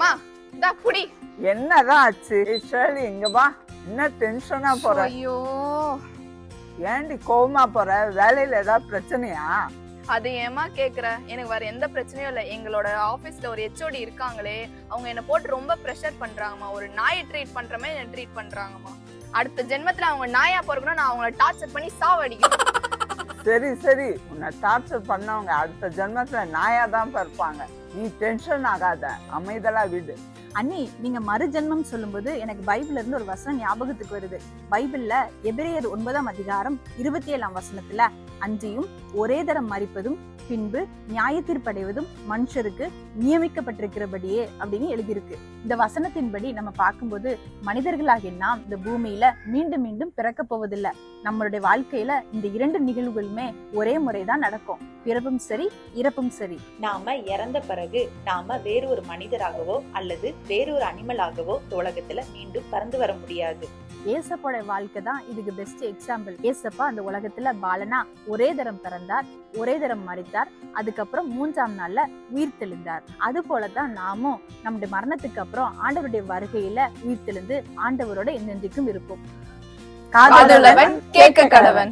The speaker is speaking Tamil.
அம்மா இந்தா புடி என்னதான் ஆச்சு? ஷேர்லி இங்க வா. என்ன டென்ஷனா போற? ஐயோ. ஏன்டி கோவமா போற? வேலையில ஏதாவது பிரச்சனையா? அது ஏமா கேக்குற? எனக்கு வேற எந்த பிரச்சனையும் இல்ல. எங்களோட ஆபீஸ்ல ஒரு ஹெச்ஓடி இருக்காங்களே. அவங்க என்ன போட்டு ரொம்ப ப்ரெஷர் பண்றாங்கம்மா. ஒரு நாயை ட்ரீட் பண்ற மாதிரி என்ன ட்ரீட் பண்றாங்கம்மா. அடுத்த ஜென்மத்துல அவங்க நாயா பிறக்கணும் நான் அவங்கள டார்ச்சர் பண்ணி சாவடிக்கணும். சரி சரி. உன்னை டார்ச்சர் பண்ணவங்க அடுத்த ஜென்மத்துல நாயா தான் பிறப்பாங்க நீ டென்ஷன் ஆகாத. அமைதலா விடு. அண்ணி நீங்க மறுஜென்மம் சொல்லும்போது எனக்கு பைபிள்ல இருந்து ஒரு வசனம் ஞாபகத்துக்கு வருது. பைபிள்ல எபிரேயர் ஒன்பதாம் அதிகாரம் இருபத்தி ஏழாம் வசனத்துல அன்றியும் ஒரே தரம் மறிப்பதும் பின்பு நியாயத்தீர்ப்படைவதும் மனுஷருக்கு நியமிக்கப்பட்டிருக்கிறபடியே அப்படின்னு எழுதியிருக்கு. இந்த வசனத்தின்படி நம்ம பார்க்கும்போது மனிதர்களாகிய நாம் இந்த பூமியில மீண்டும் மீண்டும் பிறக்க போவதில்லை. நம்மளுடைய வாழ்க்கையில இந்த இரண்டு நிகழ்வுகளுமே ஒரே முறைதான் நடக்கும். பிறப்பும் சரி இறப்பும் சரி. நாம இறந்த பிறகு நாம வேறு ஒரு மனிதராகவோ அல்லது வேறு ஒரு அனிமலாகவோ உலகத்துல மீண்டும் பறந்து வர முடியாது. ஏசப்போட வாழ்க்கை தான் இதுக்கு பெஸ்ட் எக்ஸாம்பிள் ஏசப்பா அந்த உலகத்துல பாலனா ஒரே தரம் பிறந்தார் ஒரே தரம் மறித்தார் அதுக்கப்புறம் மூன்றாம் நாள்ல உயிர் தெளிந்தார் அது போலதான் நாமும் நம்முடைய மரணத்துக்கு அப்புறம் ஆண்டவருடைய வருகையில உயிர் தெளிந்து ஆண்டவரோட என்னென்றைக்கும் இருப்போம். கேட்க கடவன்